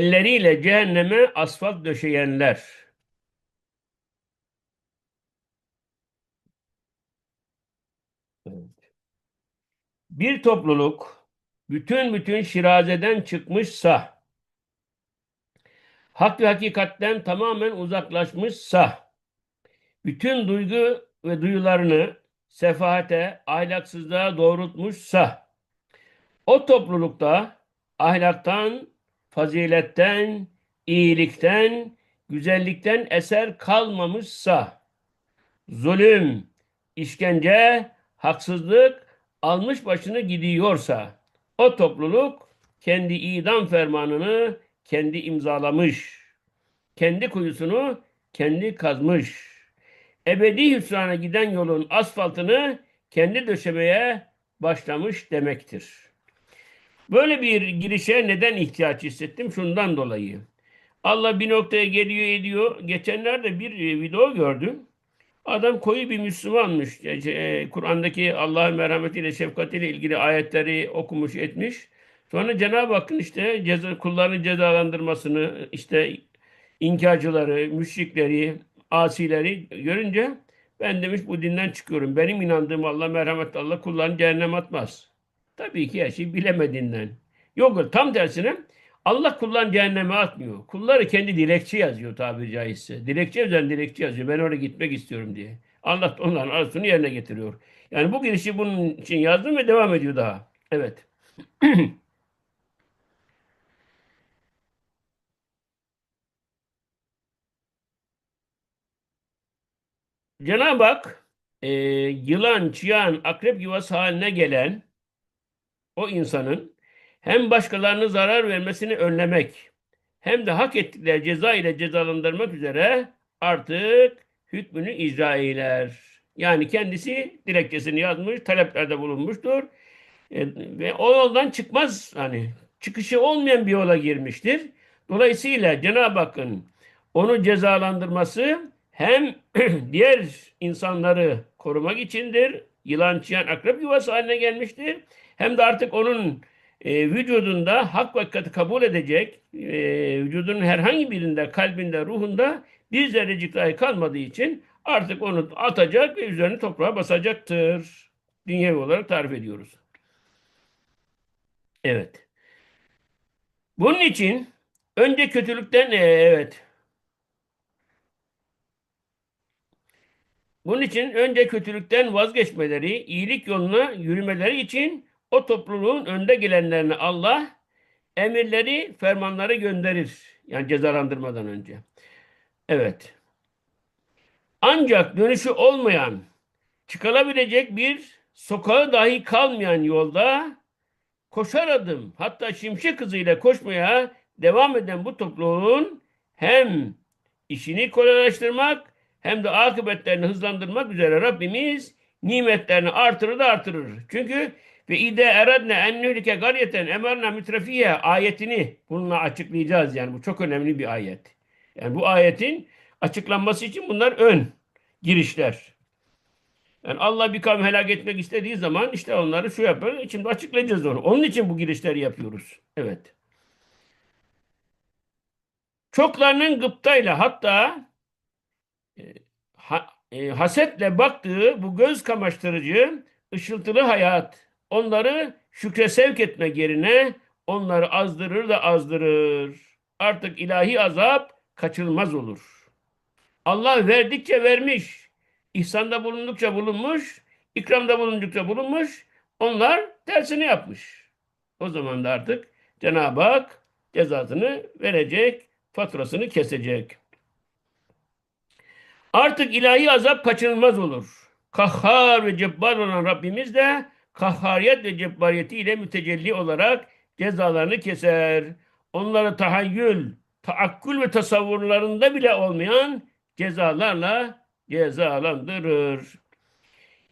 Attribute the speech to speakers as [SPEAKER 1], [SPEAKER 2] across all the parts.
[SPEAKER 1] elleriyle cehenneme asfalt döşeyenler. Bir topluluk bütün bütün şirazeden çıkmışsa, hak ve hakikatten tamamen uzaklaşmışsa, bütün duygu ve duyularını sefahate, ahlaksızlığa doğrultmuşsa, o toplulukta ahlaktan, faziletten, iyilikten, güzellikten eser kalmamışsa, zulüm, işkence, haksızlık almış başını gidiyorsa, o topluluk kendi idam fermanını kendi imzalamış, kendi kuyusunu kendi kazmış, ebedi hüsrana giden yolun asfaltını kendi döşemeye başlamış demektir. Böyle bir girişe neden ihtiyaç hissettim? Şundan dolayı. Allah bir noktaya geliyor ediyor. Geçenlerde bir e, video gördüm. Adam koyu bir Müslümanmış. E, Kur'an'daki Allah'ın merhametiyle, şefkatiyle ilgili ayetleri okumuş etmiş. Sonra Cenab-ı Hakk'ın işte ceza, kullarını cezalandırmasını, işte inkarcıları, müşrikleri, asileri görünce ben demiş bu dinden çıkıyorum. Benim inandığım Allah merhametli Allah kullarını cehennem atmaz. Tabii ki her şeyi bilemediğinden. Yok tam tersine Allah kullarını cehenneme atmıyor. Kulları kendi dilekçe yazıyor tabiri caizse. Dilekçe üzerine dilekçe yazıyor. Ben oraya gitmek istiyorum diye. Allah onların arzusunu yerine getiriyor. Yani bu girişi bunun için yazdım ve devam ediyor daha. Evet. Cenab-ı Hak e, yılan, çıyan, akrep yuvası haline gelen o insanın hem başkalarını zarar vermesini önlemek hem de hak ettikleri ceza ile cezalandırmak üzere artık hükmünü icra eyler. Yani kendisi dilekçesini yazmış, taleplerde bulunmuştur. E, ve o yoldan çıkmaz hani çıkışı olmayan bir yola girmiştir. Dolayısıyla Cenab-ı Hakk'ın onu cezalandırması hem diğer insanları korumak içindir. Yılan çıyan akrep yuvası haline gelmiştir. Hem de artık onun e, vücudunda hak ve hakikati kabul edecek, e, vücudunun herhangi birinde, kalbinde, ruhunda bir zerrecik dahi kalmadığı için artık onu atacak ve üzerine toprağa basacaktır. Dünyevi olarak tarif ediyoruz. Evet. Bunun için önce kötülükten e, evet Bunun için önce kötülükten vazgeçmeleri, iyilik yoluna yürümeleri için o topluluğun önde gelenlerine Allah emirleri, fermanları gönderir. Yani cezalandırmadan önce. Evet. Ancak dönüşü olmayan, çıkılabilecek bir sokağı dahi kalmayan yolda koşar adım, hatta şimşek hızıyla koşmaya devam eden bu topluluğun hem işini kolaylaştırmak hem de akıbetlerini hızlandırmak üzere Rabbimiz nimetlerini artırır da artırır. Çünkü ve ide eradne en nühlike garyeten mütrefiye ayetini bununla açıklayacağız yani bu çok önemli bir ayet. Yani bu ayetin açıklanması için bunlar ön girişler. Yani Allah bir kavmi helak etmek istediği zaman işte onları şu yapar. Şimdi açıklayacağız onu. Onun için bu girişleri yapıyoruz. Evet. Çoklarının gıptayla hatta ha, e, hasetle baktığı bu göz kamaştırıcı ışıltılı hayat onları şükre sevk etmek yerine onları azdırır da azdırır. Artık ilahi azap kaçılmaz olur. Allah verdikçe vermiş, ihsanda bulundukça bulunmuş, ikramda bulundukça bulunmuş, onlar tersini yapmış. O zaman da artık Cenab-ı Hak cezasını verecek, faturasını kesecek. Artık ilahi azap kaçınılmaz olur. Kahhar ve cebbar olan Rabbimiz de kahhariyet ve cebbariyetiyle mütecelli olarak cezalarını keser. Onları tahayyül, taakkül ve tasavvurlarında bile olmayan cezalarla cezalandırır.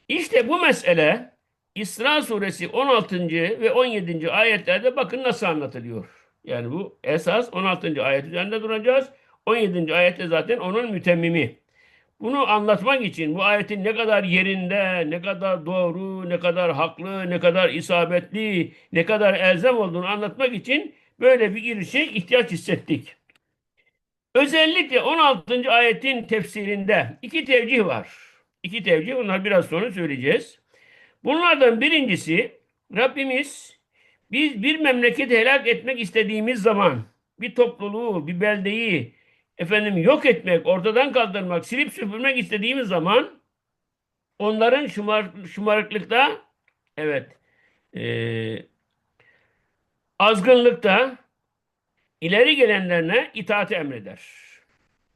[SPEAKER 1] İşte bu mesele İsra suresi 16. ve 17. ayetlerde bakın nasıl anlatılıyor. Yani bu esas 16. ayet üzerinde duracağız. 17. ayette zaten onun mütemmimi. Bunu anlatmak için bu ayetin ne kadar yerinde, ne kadar doğru, ne kadar haklı, ne kadar isabetli, ne kadar elzem olduğunu anlatmak için böyle bir girişe ihtiyaç hissettik. Özellikle 16. ayetin tefsirinde iki tevcih var. İki tevcih, bunlar biraz sonra söyleyeceğiz. Bunlardan birincisi Rabbimiz biz bir memleketi helak etmek istediğimiz zaman bir topluluğu, bir beldeyi efendim yok etmek, ortadan kaldırmak, silip süpürmek istediğimiz zaman onların şımar, şımarıklıkta evet eee azgınlıkta ileri gelenlerine itaati emreder.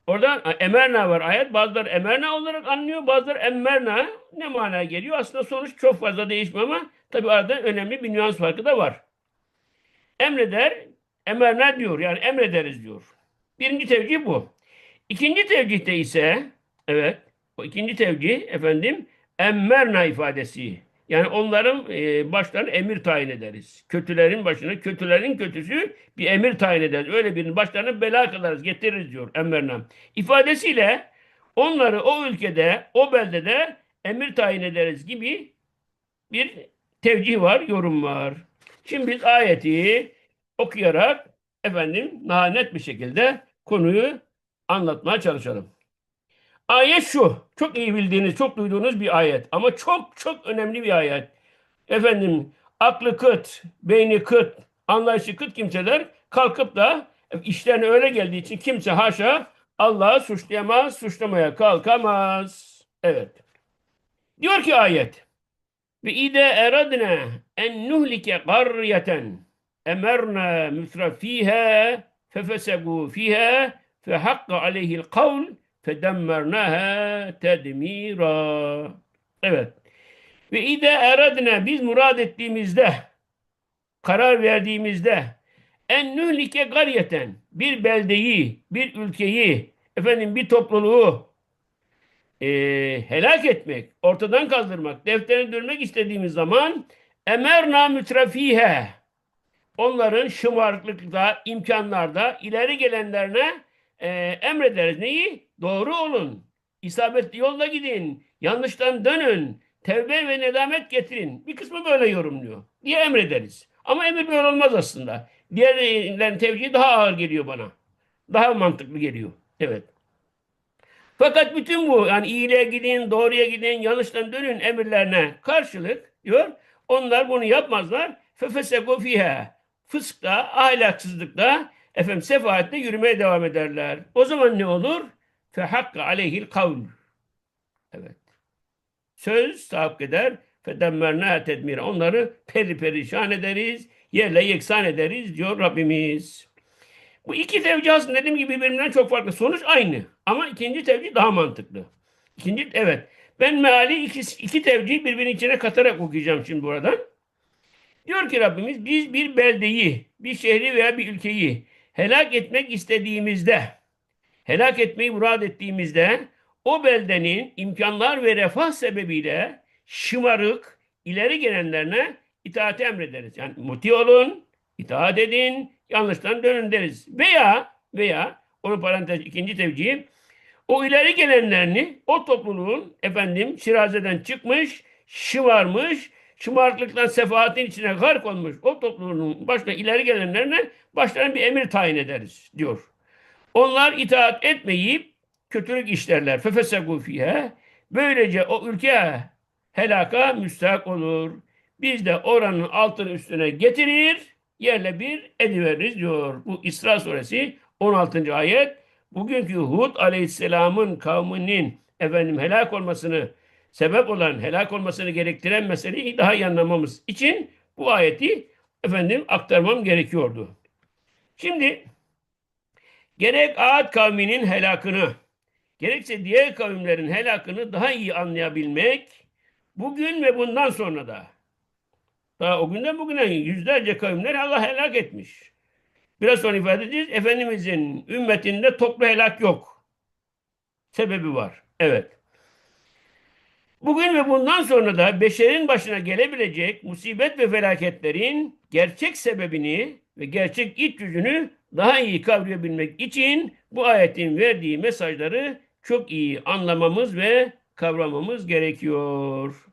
[SPEAKER 1] Orada emerna var ayet. Bazıları emerna olarak anlıyor. Bazıları emmerna ne manaya geliyor? Aslında sonuç çok fazla değişmiyor ama tabi arada önemli bir nüans farkı da var. Emreder, emerna diyor. Yani emrederiz diyor. Birinci tevcih bu. İkinci tevcihte ise evet o ikinci tevcih efendim emmerna ifadesi. Yani onların e, başlarına emir tayin ederiz. Kötülerin başına, kötülerin kötüsü bir emir tayin ederiz. Öyle birinin başlarına bela kılarız, getiririz diyor emmerna. İfadesiyle onları o ülkede, o beldede emir tayin ederiz gibi bir tevcih var, yorum var. Şimdi biz ayeti okuyarak efendim daha net bir şekilde konuyu anlatmaya çalışalım. Ayet şu. Çok iyi bildiğiniz, çok duyduğunuz bir ayet. Ama çok çok önemli bir ayet. Efendim aklı kıt, beyni kıt, anlayışı kıt kimseler kalkıp da işlerine öyle geldiği için kimse haşa Allah'ı suçlayamaz, suçlamaya kalkamaz. Evet. Diyor ki ayet. Ve ide eradne en nuhlike qaryeten emerna mutrafiha fefesegu fiha fehakka aleyhil kavl fedemmernaha tedmira. Evet. Ve ide eradne biz murad ettiğimizde karar verdiğimizde en nühlike garyeten bir beldeyi, bir ülkeyi, efendim bir topluluğu e, helak etmek, ortadan kaldırmak, defterini dönmek istediğimiz zaman emerna mütrafihe onların şımarıklıkta, imkanlarda ileri gelenlerine e, emrederiz. Neyi? Doğru olun. İsabetli yolda gidin. Yanlıştan dönün. Tevbe ve nedamet getirin. Bir kısmı böyle yorumluyor. Diye emrederiz. Ama emir böyle olmaz aslında. Diğerlerin tevcihi daha ağır geliyor bana. Daha mantıklı geliyor. Evet. Fakat bütün bu yani iyiliğe gidin, doğruya gidin, yanlıştan dönün emirlerine karşılık diyor. Onlar bunu yapmazlar. Fefesegu fiha. Fıskta, ahlaksızlıkta, efendim sefaatte yürümeye devam ederler. O zaman ne olur? Fehakka aleyhil kavl. Evet. Söz tahakkuk eder. Fedemmerna tedmir. Onları peri perişan ederiz. Yerle yeksan ederiz diyor Rabbimiz. Bu iki tevcih aslında dediğim gibi birbirinden çok farklı. Sonuç aynı. Ama ikinci tevcih daha mantıklı. İkinci, evet. Ben meali iki, iki tevcih birbirinin içine katarak okuyacağım şimdi buradan. Diyor ki Rabbimiz biz bir beldeyi, bir şehri veya bir ülkeyi helak etmek istediğimizde, helak etmeyi murad ettiğimizde o beldenin imkanlar ve refah sebebiyle şımarık, ileri gelenlerine itaati emrederiz. Yani muti olun, itaat edin, yanlıştan dönün deriz. Veya veya onun parantez ikinci tevcihi o ileri gelenlerini o topluluğun efendim şirazeden çıkmış, şımarmış, şımarıklıktan sefaatin içine gark olmuş o topluluğun başına ileri gelenlerine başlarına bir emir tayin ederiz diyor. Onlar itaat etmeyip kötülük işlerler. Fefesegu fihe. Böylece o ülke helaka müstahak olur. Biz de oranın altını üstüne getirir, yerle bir ediveririz diyor. Bu İsra suresi 16. ayet. Bugünkü Hud aleyhisselamın kavminin efendim helak olmasını sebep olan, helak olmasını gerektiren meseleyi daha iyi anlamamız için bu ayeti efendim aktarmam gerekiyordu. Şimdi gerek Ad kavminin helakını, gerekse diğer kavimlerin helakını daha iyi anlayabilmek bugün ve bundan sonra da daha o günden bugüne yüzlerce kavimler Allah helak etmiş. Biraz sonra ifade edeceğiz. Efendimizin ümmetinde toplu helak yok. Sebebi var. Evet. Bugün ve bundan sonra da beşerin başına gelebilecek musibet ve felaketlerin gerçek sebebini ve gerçek iç yüzünü daha iyi kavrayabilmek için bu ayetin verdiği mesajları çok iyi anlamamız ve kavramamız gerekiyor.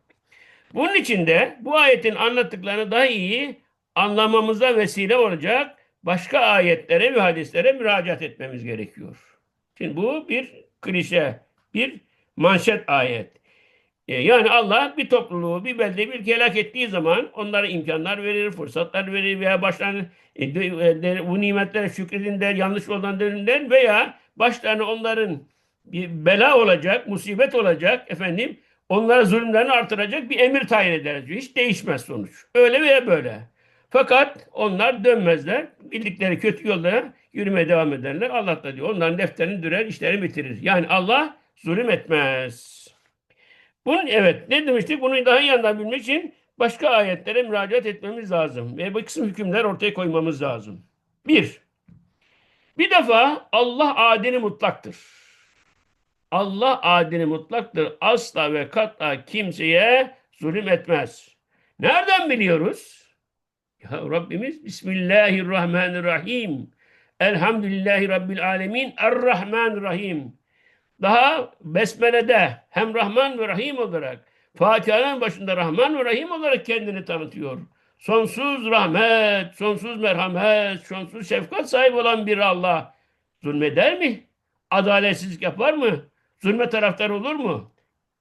[SPEAKER 1] Bunun için de bu ayetin anlattıklarını daha iyi anlamamıza vesile olacak başka ayetlere ve hadislere müracaat etmemiz gerekiyor. Şimdi bu bir klişe, bir manşet ayet. E, Yani Allah bir topluluğu, bir belde, bir ülke helak ettiği zaman onlara imkanlar verir, fırsatlar verir veya başlarına e, de- de- bu nimetlere şükredin der, yanlış dönün der veya başlarına onların bir bela olacak, musibet olacak efendim, onlara zulümlerini artıracak bir emir tayin eder diyor. Hiç değişmez sonuç. Öyle veya böyle. Fakat onlar dönmezler. Bildikleri kötü yolda yürümeye devam ederler. Allah da diyor onların defterini dürer, işlerini bitirir. Yani Allah zulüm etmez. Bunun evet ne demiştik? Bunu daha iyi anlayabilmek için başka ayetlere müracaat etmemiz lazım. Ve bu kısım hükümler ortaya koymamız lazım. Bir, bir defa Allah adini mutlaktır. Allah adini mutlaktır. Asla ve katla kimseye zulüm etmez. Nereden biliyoruz? Ya Rabbimiz Bismillahirrahmanirrahim. Elhamdülillahi Rabbil alemin. Errahmanirrahim. Daha Besmele'de hem Rahman ve Rahim olarak Fatiha'nın başında Rahman ve Rahim olarak kendini tanıtıyor. Sonsuz rahmet, sonsuz merhamet, sonsuz şefkat sahibi olan bir Allah zulmeder mi? Adaletsizlik yapar mı? Zulme taraftar olur mu?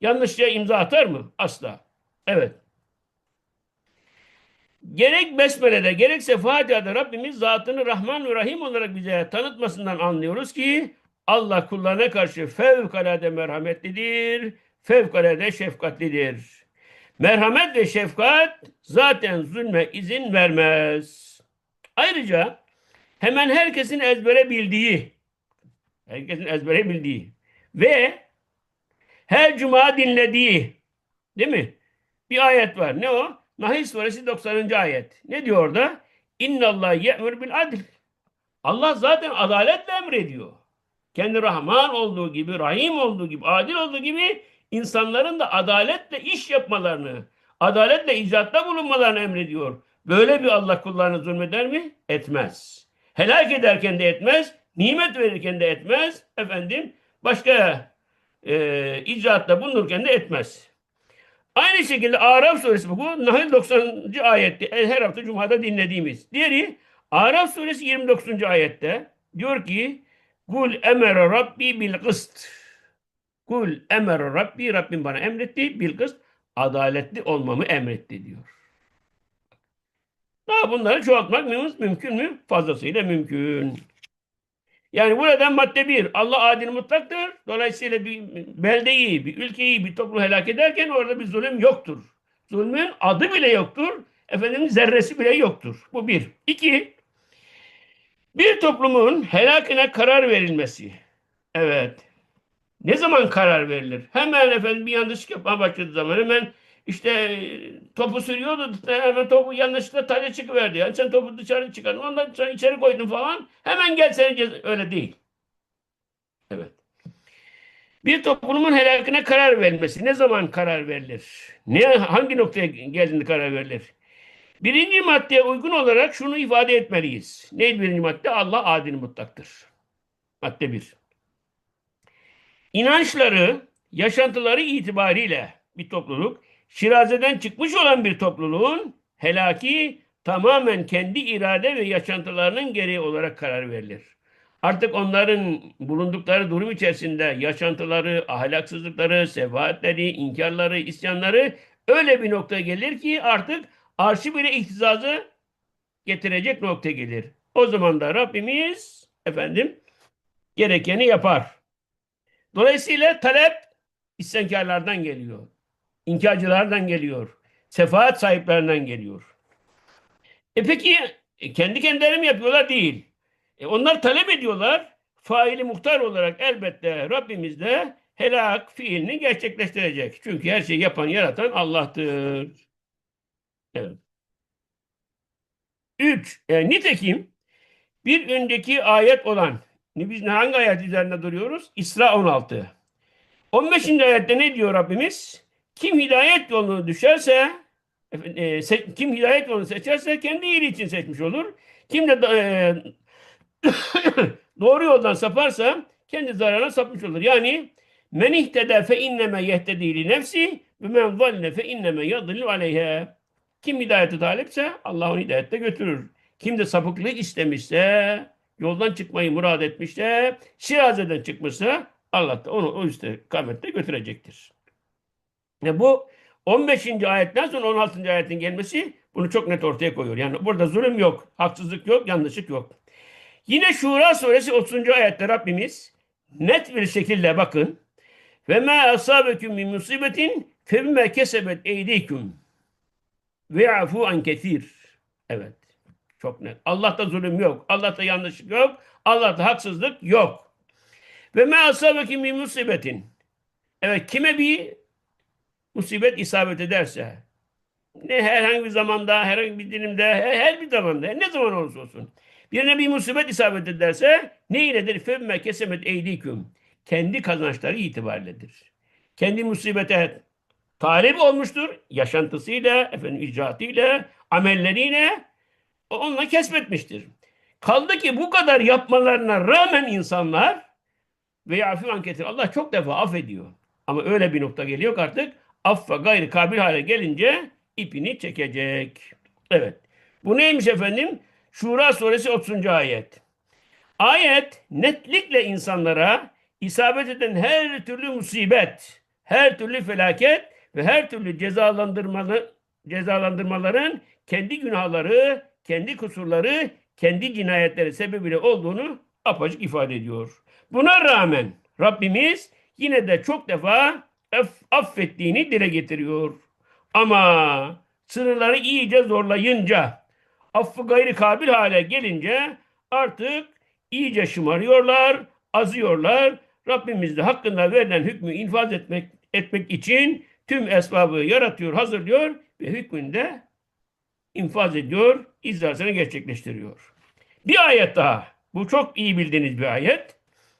[SPEAKER 1] Yanlışça imza atar mı? Asla. Evet. Gerek Besmele'de gerekse Fatiha'da Rabbimiz zatını Rahman ve Rahim olarak bize tanıtmasından anlıyoruz ki Allah kullarına karşı fevkalade merhametlidir, fevkalade şefkatlidir. Merhamet ve şefkat zaten zulme izin vermez. Ayrıca hemen herkesin ezbere bildiği, herkesin ezbere bildiği ve her cuma dinlediği, değil mi? Bir ayet var. Ne o? Nahil suresi 90. ayet. Ne diyor orada? İnna Allah ye'mur bil adl. Allah zaten adaletle emrediyor. Kendi Rahman olduğu gibi, Rahim olduğu gibi, adil olduğu gibi insanların da adaletle iş yapmalarını, adaletle icatta bulunmalarını emrediyor. Böyle bir Allah kullarını zulmeder mi? Etmez. Helak ederken de etmez, nimet verirken de etmez, efendim başka e, icraatta bulunurken de etmez. Aynı şekilde Araf suresi bu. Nahl 90. ayette her hafta Cuma'da dinlediğimiz. Diğeri Araf suresi 29. ayette diyor ki Kul emere Rabbi bil kıst. Kul emere Rabbi Rabbim bana emretti bil kıst. Adaletli olmamı emretti diyor. Daha bunları çoğaltmak mümkün mü? Fazlasıyla mümkün. Yani buradan madde bir, Allah adil mutlaktır. Dolayısıyla bir beldeyi, bir ülkeyi, bir topluluğu helak ederken orada bir zulüm yoktur. Zulmün adı bile yoktur. Efendim zerresi bile yoktur. Bu bir. İki, bir toplumun helakine karar verilmesi. Evet. Ne zaman karar verilir? Hemen efendim bir yanlışlık yapmaya başladığı zaman hemen işte e, topu sürüyordu. Hemen topu yanlışlıkla taca çıkıverdi. Yani sen topu dışarı çıkardın. Ondan sonra içeri koydun falan. Hemen gel seni Öyle değil. Evet. Bir toplumun helakine karar verilmesi. Ne zaman karar verilir? Ne, hangi noktaya geldiğinde karar verilir? Birinci maddeye uygun olarak şunu ifade etmeliyiz. Neydi birinci madde? Allah adil mutlaktır. Madde bir. İnançları, yaşantıları itibariyle bir topluluk, şirazeden çıkmış olan bir topluluğun helaki tamamen kendi irade ve yaşantılarının gereği olarak karar verilir. Artık onların bulundukları durum içerisinde yaşantıları, ahlaksızlıkları, sefahatleri, inkarları, isyanları öyle bir noktaya gelir ki artık arşı bile ihtizazı getirecek noktaya gelir. O zaman da Rabbimiz efendim gerekeni yapar. Dolayısıyla talep isyankarlardan geliyor. İnkarcılardan geliyor. Sefahat sahiplerinden geliyor. E peki e, kendi kendileri yapıyorlar? Değil. E onlar talep ediyorlar. Faili muhtar olarak elbette Rabbimiz de helak fiilini gerçekleştirecek. Çünkü her şeyi yapan, yaratan Allah'tır. Evet. Üç, e, nitekim bir önceki ayet olan, biz hangi ayet üzerinde duruyoruz? İsra 16. 15. ayette ne diyor Rabbimiz? Kim hidayet yolunu düşerse, e, kim hidayet yolunu seçerse kendi iyiliği için seçmiş olur. Kim de e, doğru yoldan saparsa kendi zararına sapmış olur. Yani men ihtede fe inneme yehtedi li nefsi ve men zalle fe inneme yadillu aleyhe. Kim hidayete talipse Allah onu hidayette götürür. Kim de sapıklık istemişse, yoldan çıkmayı murad etmişse, şirazeden çıkmışsa Allah da onu o istikamette götürecektir. Ya bu 15. ayetten sonra 16. ayetin gelmesi bunu çok net ortaya koyuyor. Yani burada zulüm yok, haksızlık yok, yanlışlık yok. Yine Şura suresi 30. ayette Rabbimiz net bir şekilde bakın. Ve ma asabeküm min musibetin febime kesebet eydiküm ve yafu an kesir. Evet. Çok net. Allah'ta zulüm yok. Allah'ta yanlışlık yok. Allah'ta haksızlık yok. Ve ma asabeküm min musibetin. Evet kime bir musibet isabet ederse ne herhangi bir zamanda, herhangi bir dilimde, her, bir zamanda, ne zaman olursa olsun. Birine bir musibet isabet ederse ne iledir? Femme kesemet eydiküm. Kendi kazançları itibarilledir. Kendi musibete talip olmuştur. Yaşantısıyla, efendim icraatıyla, amelleriyle onunla kesbetmiştir. Kaldı ki bu kadar yapmalarına rağmen insanlar ve yafi anketir. Allah çok defa affediyor. Ama öyle bir nokta geliyor ki artık affa gayri kabil hale gelince ipini çekecek. Evet. Bu neymiş efendim? Şura suresi 30. ayet. Ayet netlikle insanlara isabet eden her türlü musibet, her türlü felaket ve her türlü cezalandırmalı, cezalandırmaların kendi günahları, kendi kusurları, kendi cinayetleri sebebiyle olduğunu apaçık ifade ediyor. Buna rağmen Rabbimiz yine de çok defa aff- affettiğini dile getiriyor. Ama sınırları iyice zorlayınca, affı gayri kabil hale gelince artık iyice şımarıyorlar, azıyorlar. Rabbimiz de hakkında verilen hükmü infaz etmek, etmek için tüm esbabı yaratıyor, hazırlıyor ve hükmünde infaz ediyor, icrasını gerçekleştiriyor. Bir ayet daha. Bu çok iyi bildiğiniz bir ayet.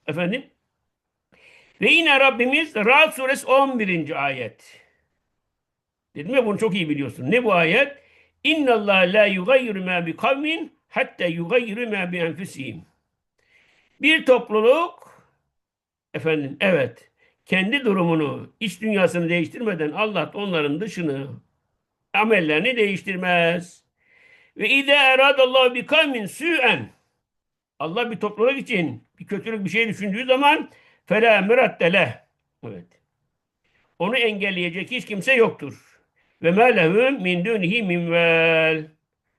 [SPEAKER 1] Efendim. Ve yine Rabbimiz Ra'd suresi 11. ayet. Dedim ya bunu çok iyi biliyorsun. Ne bu ayet? İnna Allah la yugayyiru ma bi kavmin hatta yugayyiru ma bi enfusihim. Bir topluluk efendim evet kendi durumunu, iç dünyasını değiştirmeden Allah onların dışını, amellerini değiştirmez. Ve ide eradallahu bi kavmin su'en Allah bir topluluk için bir kötülük bir şey düşündüğü zaman fela muraddele. Evet. Onu engelleyecek hiç kimse yoktur. Ve ma min dunihi min vel.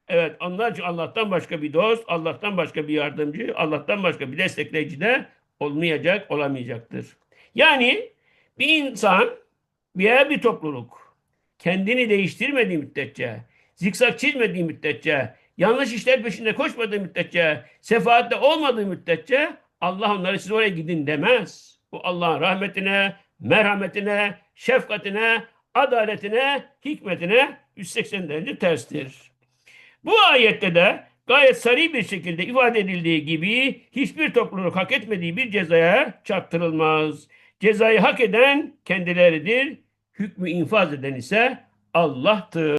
[SPEAKER 1] Evet onlar Allah'tan başka bir dost, Allah'tan başka bir yardımcı, Allah'tan başka bir destekleyici de olmayacak, olamayacaktır. Yani bir insan veya bir topluluk kendini değiştirmediği müddetçe, zikzak çizmediği müddetçe, yanlış işler peşinde koşmadığı müddetçe, sefaatte olmadığı müddetçe Allah onlara siz oraya gidin demez. Bu Allah'ın rahmetine, merhametine, şefkatine, adaletine, hikmetine 180 derece terstir. Bu ayette de gayet sarı bir şekilde ifade edildiği gibi hiçbir topluluk hak etmediği bir cezaya çarptırılmaz. Cezayı hak eden kendileridir, hükmü infaz eden ise Allah'tır.